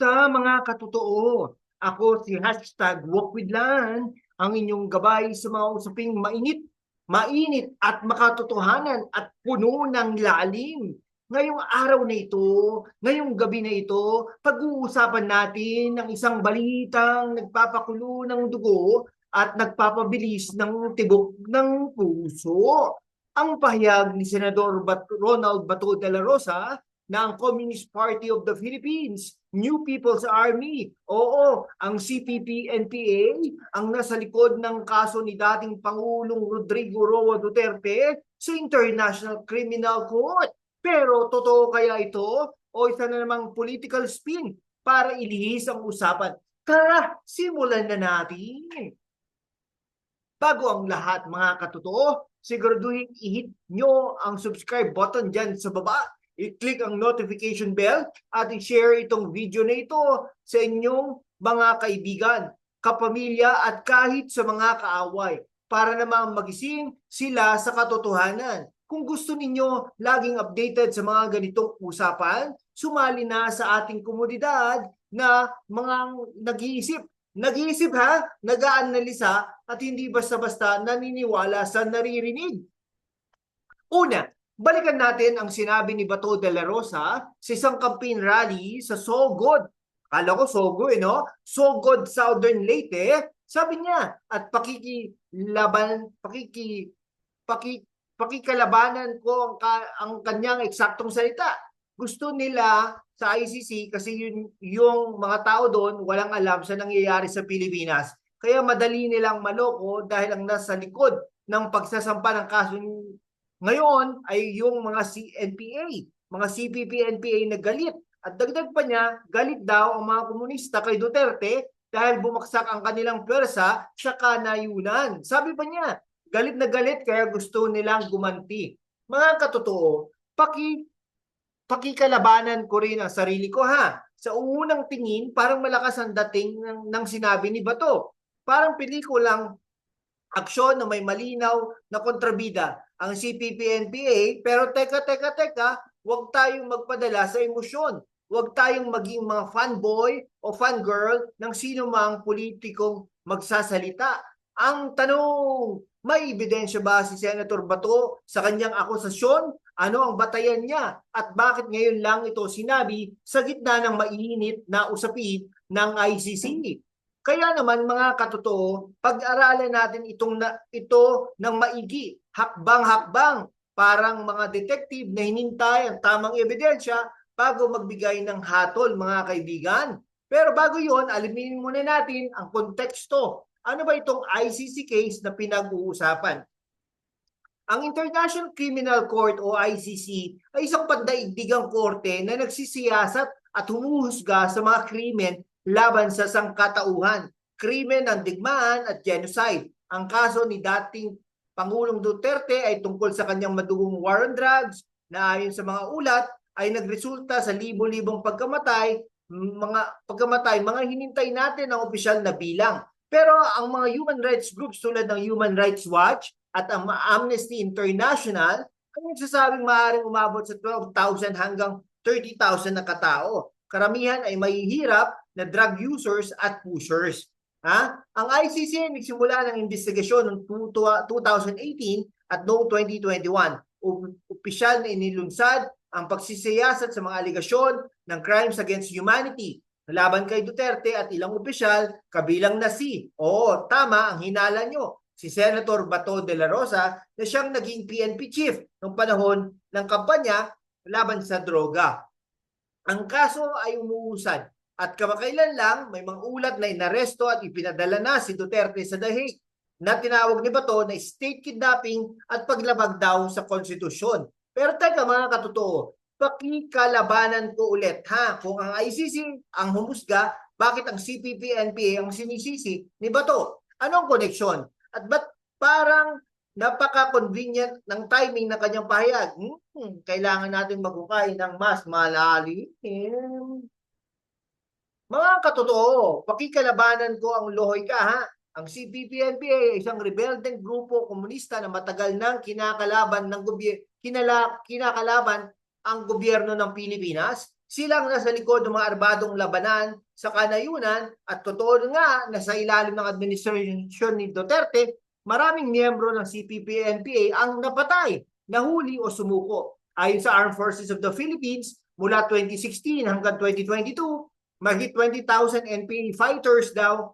Kamusta mga katotoo? Ako si hashtag Walkwithlan, ang inyong gabay sa mga usaping mainit, mainit at makatotohanan at puno ng lalim. Ngayong araw na ito, ngayong gabi na ito, pag-uusapan natin ng isang balitang nagpapakulo ng dugo at nagpapabilis ng tibok ng puso. Ang pahayag ni Senador Bat- Ronald Bato de la Rosa ng Communist Party of the Philippines, New People's Army. Oo, ang CPP-NPA ang nasa likod ng kaso ni dating Pangulong Rodrigo Roa Duterte sa International Criminal Court. Pero totoo kaya ito o isa na namang political spin para ilihis ang usapan? Tara, simulan na natin. Bago ang lahat mga katotoo, siguraduhin i-hit nyo ang subscribe button dyan sa baba i-click ang notification bell at i-share itong video na ito sa inyong mga kaibigan, kapamilya at kahit sa mga kaaway para namang magising sila sa katotohanan. Kung gusto ninyo laging updated sa mga ganitong usapan, sumali na sa ating komunidad na mga nag-iisip. Nag-iisip ha, nag-aanalisa at hindi basta-basta naniniwala sa naririnig. Una, balikan natin ang sinabi ni Bato de la Rosa sa isang campaign rally sa Sogod. Kala ko Sogo, eh, no? Sogod, Southern Leyte. Sabi niya, at pakikilaban, pakiki, paki, pakikalabanan ko ang, ka, ang kanyang eksaktong salita. Gusto nila sa ICC kasi yun, yung mga tao doon walang alam sa nangyayari sa Pilipinas. Kaya madali nilang maloko dahil ang nasa likod ng pagsasampa ng kaso ngayon ay yung mga CNPA, mga CPP-NPA na galit. At dagdag pa niya, galit daw ang mga komunista kay Duterte dahil bumaksak ang kanilang pwersa sa kanayunan. Sabi pa niya, galit na galit kaya gusto nilang gumanti. Mga katotoo, paki pakikalabanan ko rin ang sarili ko ha. Sa unang tingin, parang malakas ang dating ng, ng sinabi ni Bato. Parang pelikulang aksyon na may malinaw na kontrabida ang CPP-NPA. Pero teka, teka, teka, huwag tayong magpadala sa emosyon. Huwag tayong maging mga fanboy o fangirl ng sino mang politikong magsasalita. Ang tanong, may ebidensya ba si Senator Bato sa kanyang akusasyon? Ano ang batayan niya? At bakit ngayon lang ito sinabi sa gitna ng mainit na usapin ng ICC? Kaya naman mga katotoo, pag-aralan natin itong na, ito ng maigi, hakbang-hakbang, parang mga detective na hinintay ang tamang ebidensya bago magbigay ng hatol mga kaibigan. Pero bago yon, alamin muna natin ang konteksto. Ano ba itong ICC case na pinag-uusapan? Ang International Criminal Court o ICC ay isang pandaigdigang korte na nagsisiyasat at humuhusga sa mga krimen laban sa sangkatauhan, krimen ng digmaan at genocide. Ang kaso ni dating Pangulong Duterte ay tungkol sa kanyang madugong war on drugs na ayon sa mga ulat ay nagresulta sa libo-libong pagkamatay, mga pagkamatay, mga hinintay natin ng opisyal na bilang. Pero ang mga human rights groups tulad ng Human Rights Watch at ang Amnesty International ay nagsasabing maaaring umabot sa 12,000 hanggang 30,000 na katao. Karamihan ay mahihirap na drug users at pushers. Ha? Ang ICC nagsimula ng investigasyon noong 2018 at noong 2021. Opisyal na inilunsad ang pagsisiyasat sa mga aligasyon ng crimes against humanity laban kay Duterte at ilang opisyal kabilang na si, oo, tama ang hinala nyo, si Senator Bato de la Rosa na siyang naging PNP chief noong panahon ng kampanya laban sa droga. Ang kaso ay umuusad at kamakailan lang may mga ulat na inaresto at ipinadala na si Duterte sa Hague na tinawag ni Bato na state kidnapping at paglabag daw sa konstitusyon. Pero teka mga katotoo, pakikalabanan ko ulit ha kung ang ICC ang humusga, bakit ang CPP-NPA ang sinisisi ni Bato? Anong koneksyon? At ba't parang napaka-convenient ng timing ng kanyang pahayag? Hmm, kailangan natin maghukay ng mas malalim. Mga katotoo, pakikalabanan ko ang lohoy ka ha. Ang CPP-NPA ay isang rebeldeng grupo komunista na matagal nang kinakalaban ng gobyerno, kinala, kinakalaban ang gobyerno ng Pilipinas. silang nasa likod ng mga arbadong labanan sa kanayunan at totoo nga na sa ilalim ng administrasyon ni Duterte, maraming miyembro ng CPP-NPA ang napatay, nahuli o sumuko. Ayon sa Armed Forces of the Philippines, mula 2016 hanggang 2022, mahigit 20,000 NPA fighters daw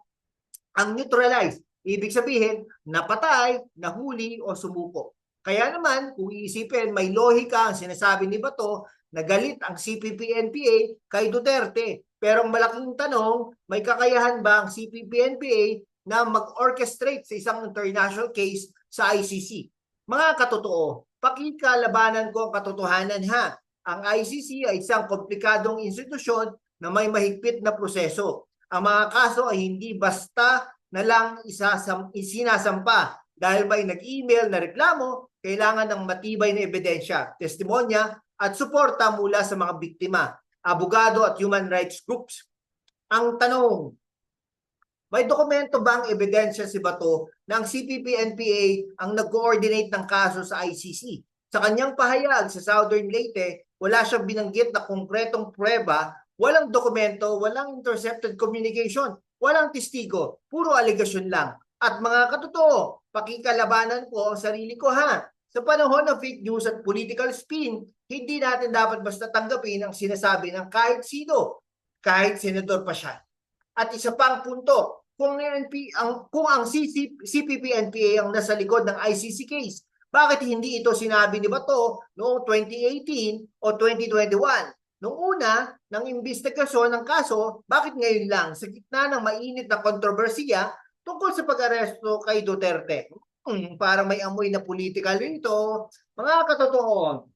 ang neutralized. Ibig sabihin, napatay, nahuli o sumuko. Kaya naman, kung iisipin, may lohika ang sinasabi ni Bato na galit ang CPP-NPA kay Duterte. Pero ang malaking tanong, may kakayahan ba ang CPP-NPA na mag-orchestrate sa isang international case sa ICC? Mga katotoo, pakikalabanan ko ang katotohanan ha. Ang ICC ay isang komplikadong institusyon na may mahigpit na proseso. Ang mga kaso ay hindi basta na lang isasam, isinasampa dahil may nag-email na reklamo, kailangan ng matibay na ebidensya, testimonya at suporta mula sa mga biktima, abogado at human rights groups. Ang tanong, may dokumento ba ang ebidensya si Bato na ang CPP-NPA ang nag-coordinate ng kaso sa ICC? Sa kanyang pahayag sa Southern Leyte, wala siyang binanggit na konkretong prueba, walang dokumento, walang intercepted communication, walang testigo, puro aligasyon lang. At mga katotoo, pakikalabanan ko ang sarili ko ha. Sa panahon ng fake news at political spin, hindi natin dapat basta tanggapin ang sinasabi ng kahit sino, kahit senador pa siya. At isa pang punto, kung, NP, ang, kung ang CC, CPP-NPA ang nasa likod ng ICC case, bakit hindi ito sinabi ni Bato noong 2018 o 2021? Noong una, ng investigasyon ng kaso, bakit ngayon lang sa gitna ng mainit na kontrobersiya tungkol sa pag-aresto kay Duterte? Hmm, parang may amoy na political rito. Mga katotoo,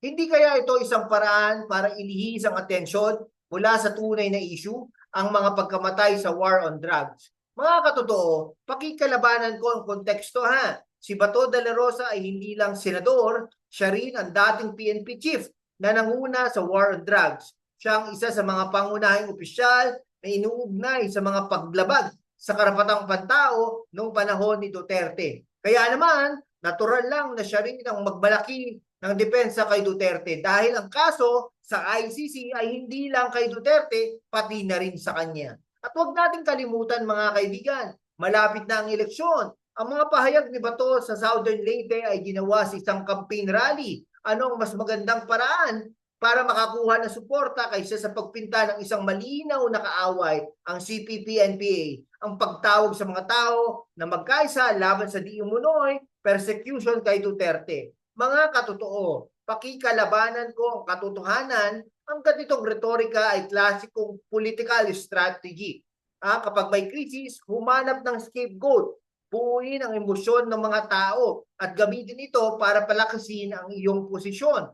hindi kaya ito isang paraan para ilihis ang atensyon mula sa tunay na issue, ang mga pagkamatay sa war on drugs? Mga katotoo, pakikalabanan ko ang konteksto ha. Si Bato de la Rosa ay hindi lang senador, siya rin ang dating PNP chief na nanguna sa war on drugs. Siya ang isa sa mga pangunahing opisyal na inuugnay sa mga paglabag sa karapatang pantao noong panahon ni Duterte. Kaya naman, natural lang na siya rin ang magbalaki ng depensa kay Duterte dahil ang kaso sa ICC ay hindi lang kay Duterte, pati na rin sa kanya. At huwag nating kalimutan mga kaibigan, malapit na ang eleksyon. Ang mga pahayag ni Bato sa Southern Leyte ay ginawa sa isang campaign rally. Ano ang mas magandang paraan para makakuha ng suporta kaysa sa pagpinta ng isang malinaw na kaaway ang CPP-NPA, ang pagtawag sa mga tao na magkaisa laban sa di umunoy persecution kay Duterte. Mga katotoo, pakikalabanan ko ang katotohanan, ang ganitong retorika ay klasikong political strategy. Ah, kapag may krisis, humanap ng scapegoat, buuin ang emosyon ng mga tao at gamitin ito para palakasin ang iyong posisyon.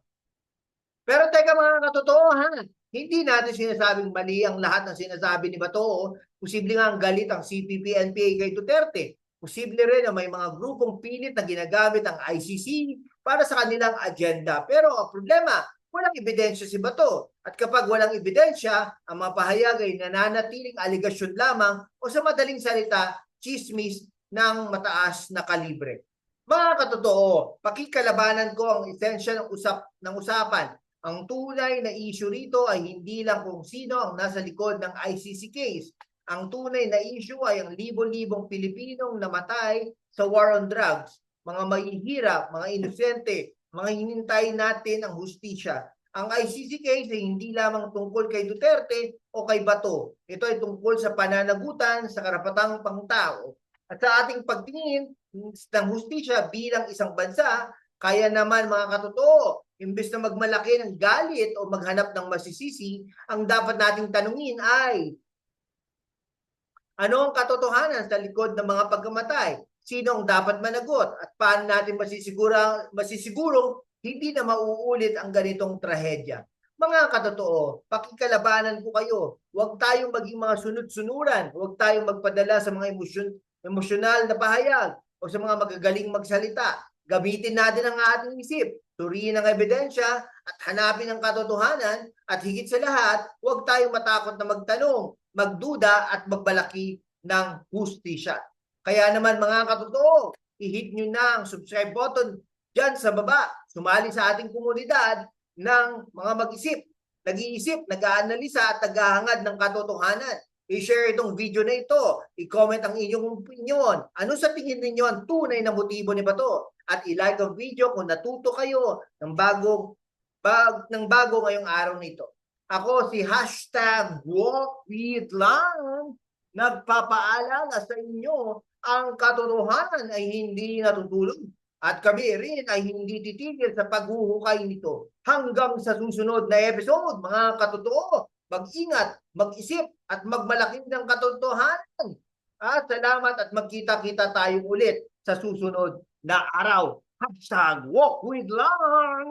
Pero teka mga katotoo ha, hindi natin sinasabing mali ang lahat ng sinasabi ni Bato. Posible nga ang galit ang CPP-NPA kay Duterte. Posible rin na may mga grupong pilit na ginagamit ang ICC para sa kanilang agenda. Pero ang problema, walang ebidensya si Bato. At kapag walang ebidensya, ang mga pahayag ay nananatiling aligasyon lamang o sa madaling salita, chismis ng mataas na kalibre. Mga katotoo, pakikalabanan ko ang esensya ng, usap, ng usapan. Ang tunay na issue rito ay hindi lang kung sino ang nasa likod ng ICC case. Ang tunay na issue ay ang libo-libong Pilipinong namatay sa war on drugs, mga mahihirap, mga inosente, mga hinintay natin ang hustisya. Ang ICC case ay hindi lamang tungkol kay Duterte o kay Bato. Ito ay tungkol sa pananagutan sa karapatang pangtao. At sa ating pagtingin ng hustisya bilang isang bansa, kaya naman mga katotoo, imbes na magmalaki ng galit o maghanap ng masisisi, ang dapat nating tanungin ay, ano ang katotohanan sa likod ng mga pagkamatay? Sino ang dapat managot? At paano natin masisigura, masisigurong hindi na mauulit ang ganitong trahedya? Mga katotoo, pakikalabanan ko kayo. Huwag tayong maging mga sunod-sunuran. Huwag tayong magpadala sa mga emosyon, emosyonal na pahayag o sa mga magagaling magsalita. Gamitin natin ang ating isip, suriin ang ebidensya at hanapin ang katotohanan at higit sa lahat, huwag tayong matakot na magtanong, magduda at magbalaki ng hustisya. Kaya naman mga katotoo, i-hit nyo na ang subscribe button dyan sa baba. Sumali sa ating komunidad ng mga mag-isip. nag-iisip, nag-aanalisa at naghahangad ng katotohanan. I-share itong video na ito. I-comment ang inyong opinion. Ano sa tingin ninyo ang tunay na motibo ni Bato? At i-like ang video kung natuto kayo ng bagong bag, ng bago ngayong araw nito. Ako si hashtag walk. Nagpapaalala sa inyo ang katotohanan ay hindi natutulog. At kami rin ay hindi titigil sa paghuhukay nito. Hanggang sa susunod na episode, mga katotoo, mag-ingat, mag-isip, at magmalaki ng katotohanan. At salamat at magkita-kita tayo ulit sa susunod na araw. Hashtag walk with lang!